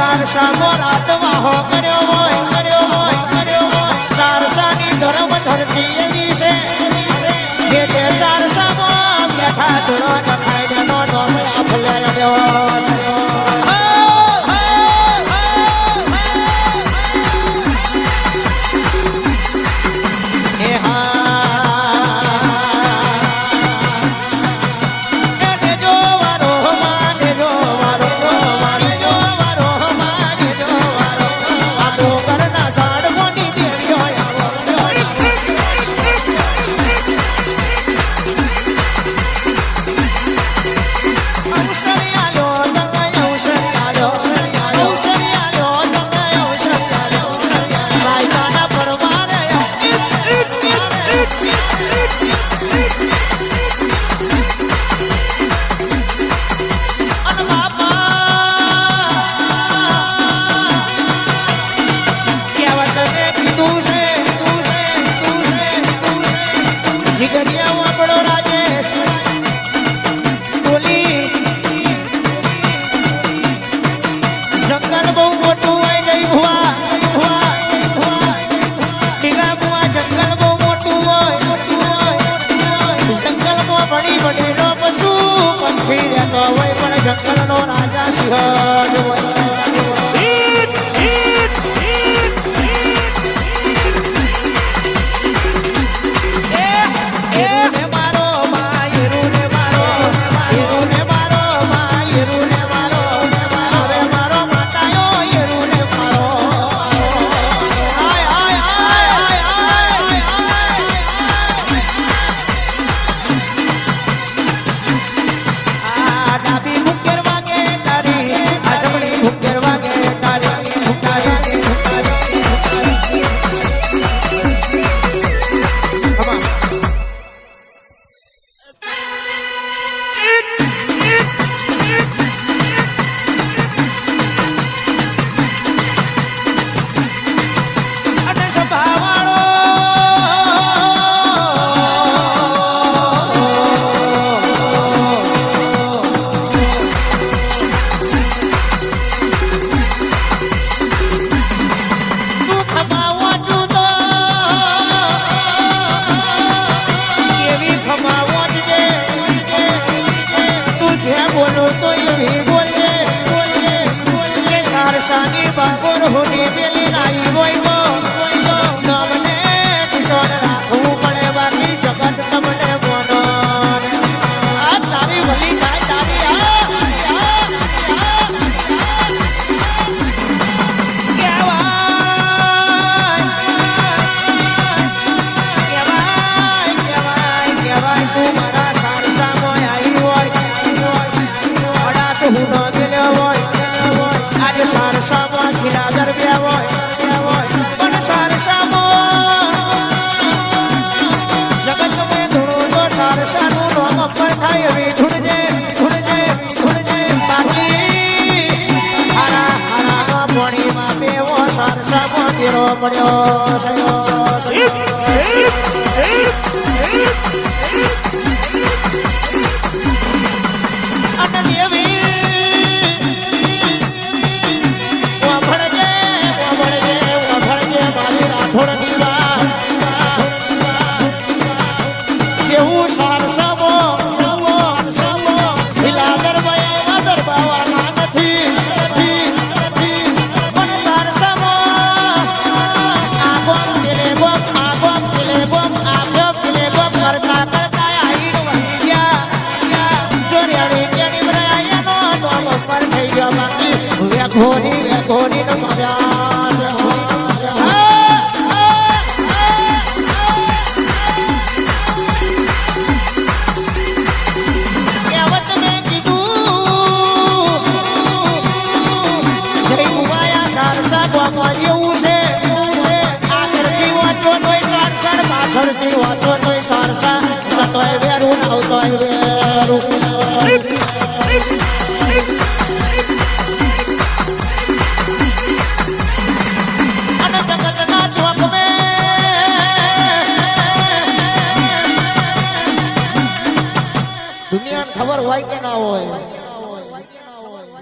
સારસા મોરાતમાં હો કર્યો હોય કર્યો હોય કર્યો હોય. સારસાની ધર્મ ધરતી એવી છે જે તે સારસામાં બેઠા ધોળો કથાઈ નો ડોમ આપલે Radha પડ્યો સયો સયો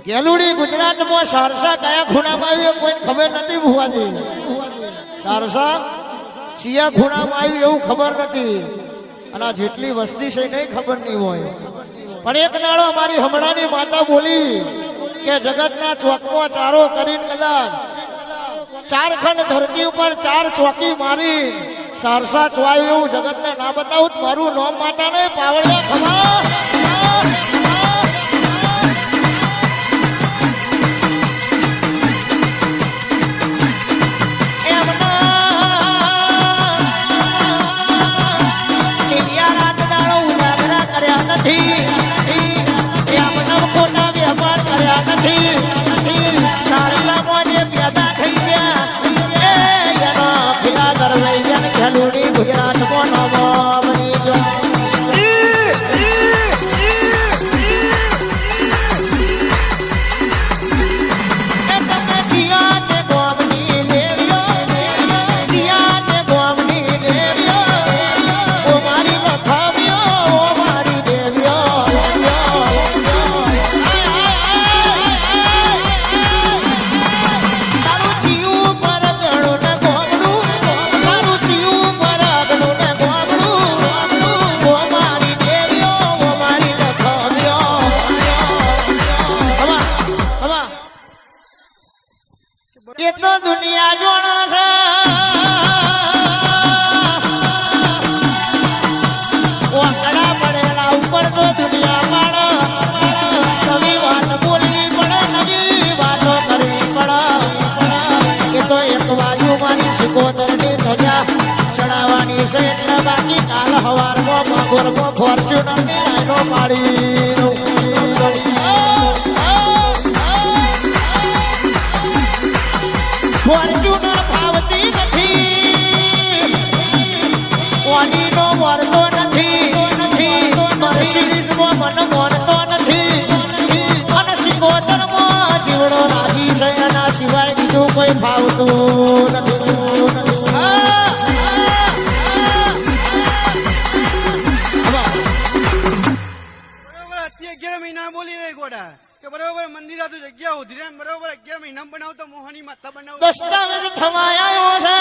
ગેલુડી ગુજરાતમાં સારસા કયા ખૂણામાં આવ્યો કોઈ ખબર નથી ભુવાજી? સારસા સિયા ખૂણામાં આવ્યું એવું ખબર નથી. અને જેટલી વસ્તી છે નહીં ખબર નહીં હોય. પણ એક દાડો અમારી હમણાંની માતા બોલી કે જગતના ચોકમાં ચારો કરીને કદાચ ચાર ખંડ ધરતી ઉપર ચાર ચોકી મારી સારસા ચવાયું એવું જગતને ના બતાવું. મારું નોમ માતા નહીં પાવડિયા ખમા. છે એટલે બાકી કાલ હવારમાં બપોરમાં ફોર્ચ્યુનરની લાઈનો પાડી ફોર્ચ્યુનર ભાવતી નથી ઓનીનો વરતો નથી નથી મર્સિડીઝમાં મન મોનતો નથી અને સિકોતરમાં જીવડો રાજી છે એના સિવાય બીજું કોઈ ભાવતું નથી તો જગ્યા ઉધી રહે બરોબર અગિયાર મહિના બનાવતો મોહની માતા બનાવ દસ્તાવેજ થવાયો છે.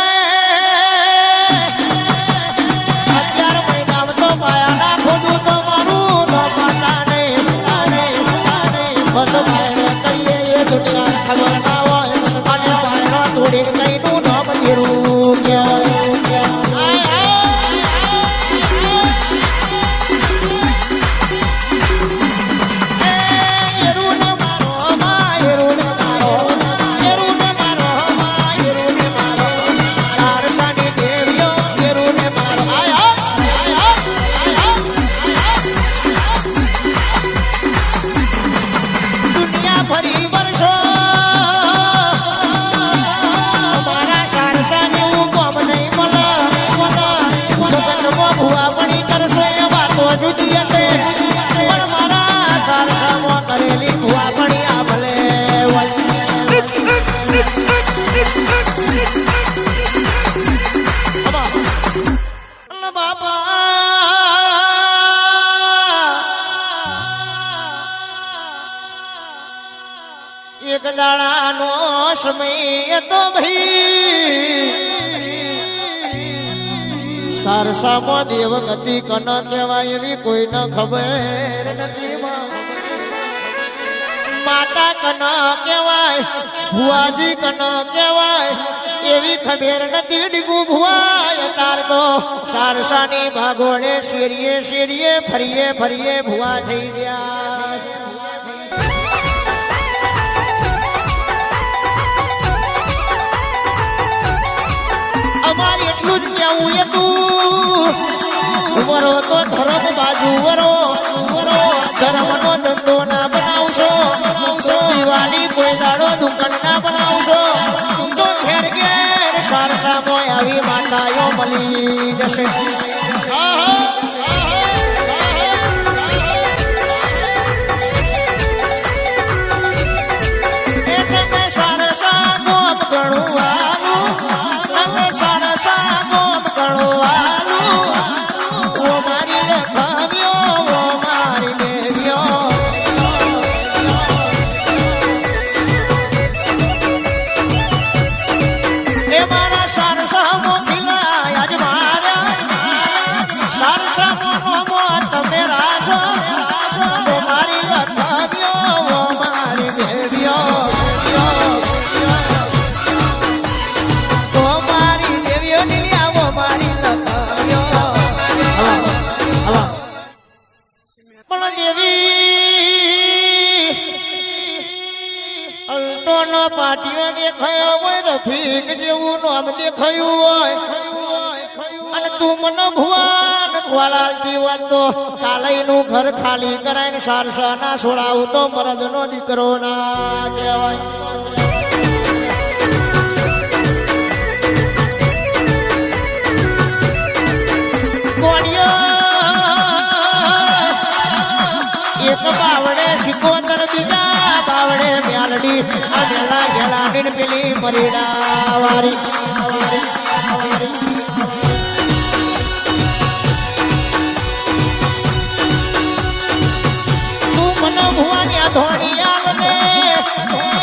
એક દાડાનો સમય તો ભાઈ. સારસામાં દેવગતિ કન કહેવાય એવી કોઈને ખબર નથી. માતા કન કહેવાય, ભુવાજી કન કહેવાય, એવી ખબર નથી ડીગુ ભુવાય. તાર તો સારસાની ભાગોળે શેરીએ શેરીએ ફરીએ ફરીએ ભુવા થઈ ગયા. કેવું એ તું. વરો તો ધર્મ બાજુ વરો વરો ધર્મનો ધંધો ના બનાવશો દિવાળી કોઈ દાડો દુકાન ના બનાવશો. તો ઘેર ઘેર સારસામાં આવી માતાઓ મળી જશે. ભુવાન દિવસ તો કાલઈનું ઘર ખાલી કરાઈને સારસા ના છોડાવું તો મરદનો દીકરો ના કહેવાય. સિકોતર, બીજા બાવડે મ્યાલડી. આ ગેલાડીને પેલી મરીડા વારી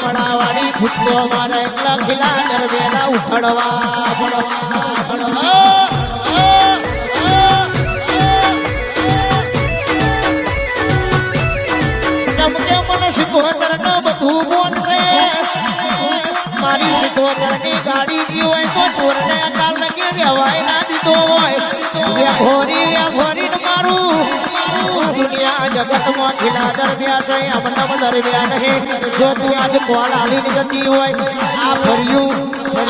એ ખુશ્બો મારી એકલા ખીલા દરવેલા ઉખડવા. પડવા પડવા શીખવતર ન બધું બોલશે મારી શીખવતરની ગાડી જી હોય તો ચોરને અકાલ લગી રહેવાય ના. દીધો હોય. વ્યાઘોરી મારું. દુનિયા જગતમાં ખીલા દરમિયા છે, અમનમ દરમિયા નહીં જો તું આજ કોલ હાલી જતી હોય,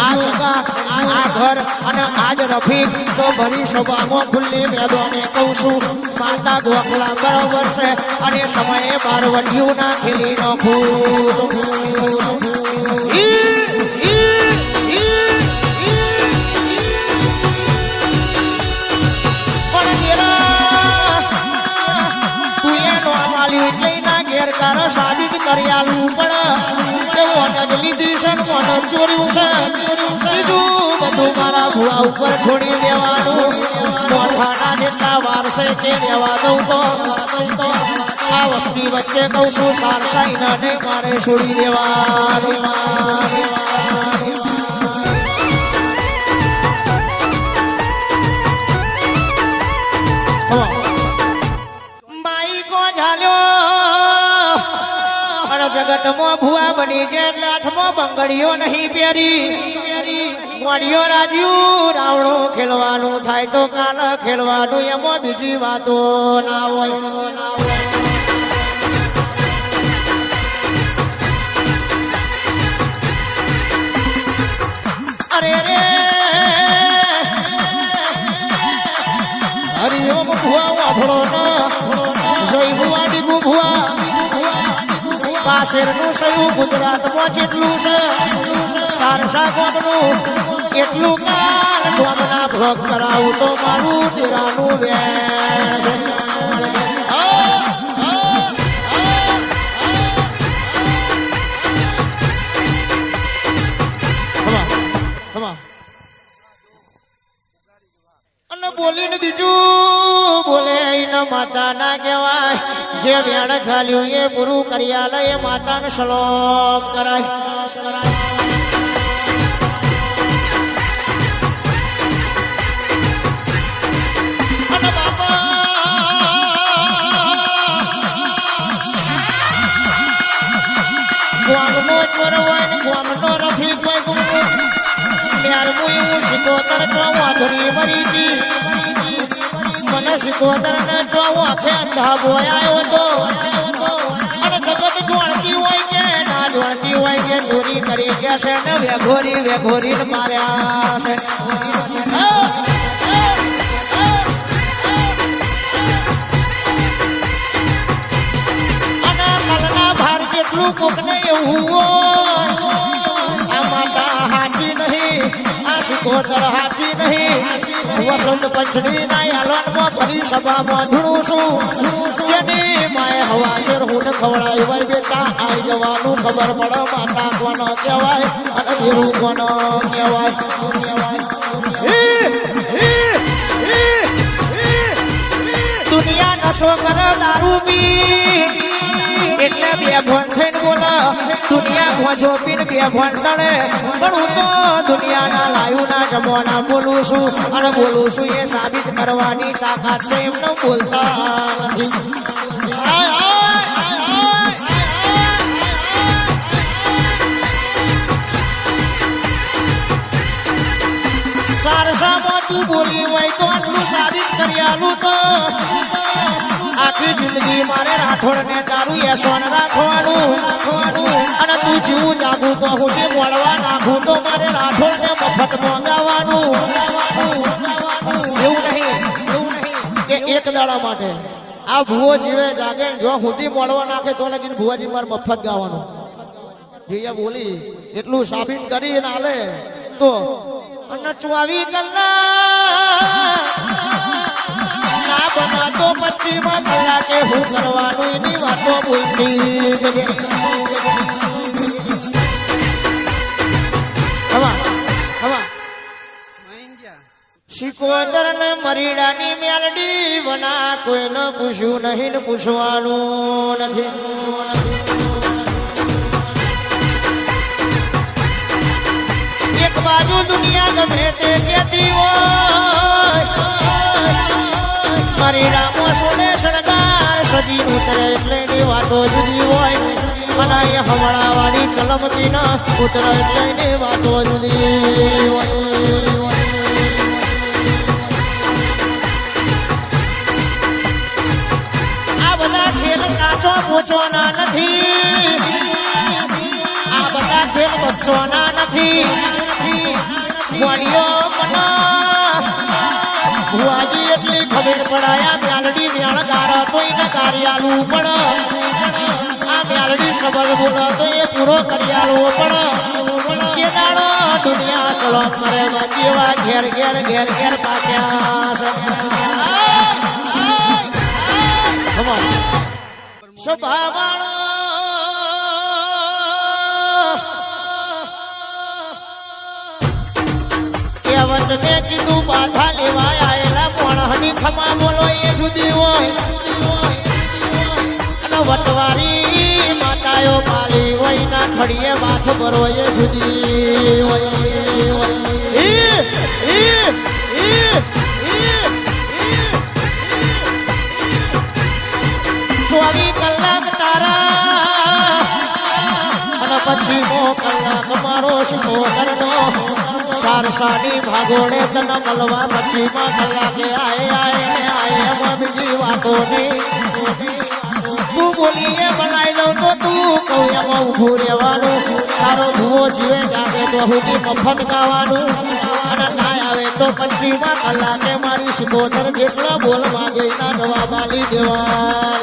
આ જગા આ ઘર અને આજ રફી તો ભરી સભામાં ખુલ્લી મેદોને કહું છું. માતા ગોખલા બરોબર છે, અને સમયે બાર વધ્યું ના ખેલી નાખું સાબિત પણ કે ઓને લીધી છે ને ચોર્યું છે. બીજું બધું મારા ભુવા ઉપર છોડી દેવાનું. મોઠાના જેટલા વારસે તે દેવા દઉં તો. આ વસ્તી વચ્ચે કહું છું સારસાઈ ના નહીં મારે છોડી દેવા માઈ કો ઝાલ્યો. જગતમાં ભુવા બની છે એટલે હાથમાં બંગડીઓ નહીં પહેરી. મોડિયો રાજ્યું રાવણું ખેલવાનું થાય તો કાલ ખેલવાનું એમાં બીજી વાતો ના હોય. ના હોય ભુવા વાભળો ના જય ભુવા પાસેરનું સયું ગુજરાતમાં જેટલું છે સારસા ગોદનું એટલું કાલ ગોદના ભોગ કરાવું તો મારું દીરાનું વેણ બોલીને બીજું માતા ના કહેવાય. જે વેણ ચાલ્યું એ પૂરું કરી આલે, એ માતાને શ્લોક કરાય. કરાય હતી. મને સિકોતર ને હું આખે અંધા બોયાયો તો. અને જગત જોણતી હોય કે ના જોણતી હોય કે ચોરી કરી ગયા છે ને વેઘોરી વેઘોરી ને માર્યા છે. જેટલું કોકને એવું હોય આ માતા હાચી નહીં, આ સિકોતર હાચી નહીં. વસંત પંચમી ના યાલનમાં ફરી સભામાં ધૂણું છું જેની માએ હવાસેર હું ખવડાય હોય બેટા આઈ જવાનું ખબર પડો માતા કોનો કહેવાય અને ધીરું કોનો કહેવાય. દુનિયા નશો કરે દારૂ પી એટલે બે ભણ થઈને બોલો દુનિયા ભોજો પીને બે ભણ તણે પણ હું તો દુનિયાના લાયું ના જમવાના બોલું છું. અને બોલું છું એ સાબિત કરવાની તાકાત છે એમને બોલતા નથી. સારસામાં તું બોલી હોય તો આટલું સાબિત કરી આલું તો. જિંદગી મારે રાઠોડ ને તારું યશવન રાખવાનું. અને તું જીવું જાગું તો હું તે મળવા નાખું તો મારે રાઠોડ ને મફત મોંગાવાનું એવું નહીં. કે એક દાડા માટે. આ ભુવો જીવે જાગે જો હુંથી મળવા નાખે તો લગીને ભુવાજી મારે મફત ગાવાનું. જોઈએ બોલી, એટલું સાબિત કરી કરીને આલે તો અને ચોવી કલાક ના બનાતો પછીમાં કે હું કરવાનું એની વાતો ભૂલતી શિકોદર ને મરીડાની મેલડી બના કોઈને પૂછ્યું નહીં ને પૂછવાનું નથી. પૂછવાનું એક બાજુ દુનિયા ગમે તે કહેતી હોય. મારી રામો સોને એટલે એની વાતો જુદી હોય. અને એ હમણાવાળી ના જુદી આ બધા ખેલ કાચો પૂછવાના નથી. આ બધા ખેલ નથી. મના ભુવાજી એટલી ખબર પડાયા મ્યાલડી મ્યાળ ગારા તો એને કાર્યાલું પણ. આ મ્યાલડી શબ્દ બોલો તો એ પૂરો કર્યાલું પણ. કે દાડો દુનિયા સળમ મરે જેવા ઘેર ઘેર ઘેર ઘેર પાક્યા. છે. કહેવત મેં કીધું, બાધા લેવા આયેલા મોણહની ખમા બોલો, એ જુદી હોય. અને વટવારી માતાઓ પાલી હોય, ના થડીએ માથ ભરો, એ જુદી હોય. ચોવી. કલાક તારા, અને પછી મો કલાક મારો શિકોતરનો સારસાની ભાગોડે તને મલવા પછી માં કલાકે આય આય, ને આય એમાં બીજી વાતો નહીં. તું બોલીએ બનાવી દઉં તો તું કહું, એમાં ઊભું રહેવાનું. તારો ભૂવો જીવે, જાગે તો હુંથી મફત ગાવાનું અને ના આવે તો પછી માં કલાકે મારી સિકોતર જેટલા બોલ માગે એના જવાબ આલી દેવા.